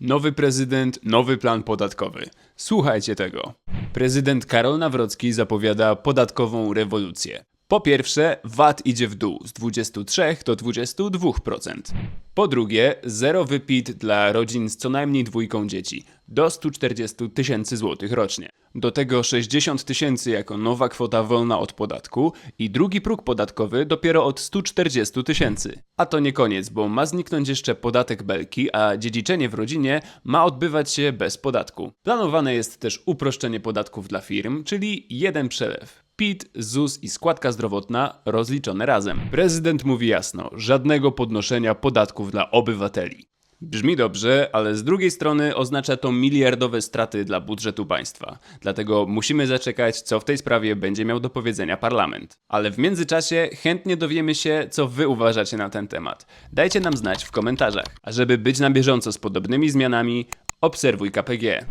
Nowy prezydent, nowy plan podatkowy. Słuchajcie tego. Prezydent Karol Nawrocki zapowiada podatkową rewolucję. Po pierwsze, VAT idzie w dół z 23 do 22%. Po drugie, zero wypit dla rodzin z co najmniej dwójką dzieci do 140 tysięcy złotych rocznie. Do tego 60 tysięcy jako nowa kwota wolna od podatku i drugi próg podatkowy dopiero od 140 tysięcy. A to nie koniec, bo ma zniknąć jeszcze podatek belki, a dziedziczenie w rodzinie ma odbywać się bez podatku. Planowane jest też uproszczenie podatków dla firm, czyli jeden przelew. PIT, ZUS i składka zdrowotna rozliczone razem. Prezydent mówi jasno, żadnego podnoszenia podatków dla obywateli. Brzmi dobrze, ale z drugiej strony oznacza to miliardowe straty dla budżetu państwa. Dlatego musimy zaczekać, co w tej sprawie będzie miał do powiedzenia parlament. Ale w międzyczasie chętnie dowiemy się, co wy uważacie na ten temat. Dajcie nam znać w komentarzach. A żeby być na bieżąco z podobnymi zmianami, obserwuj KPG.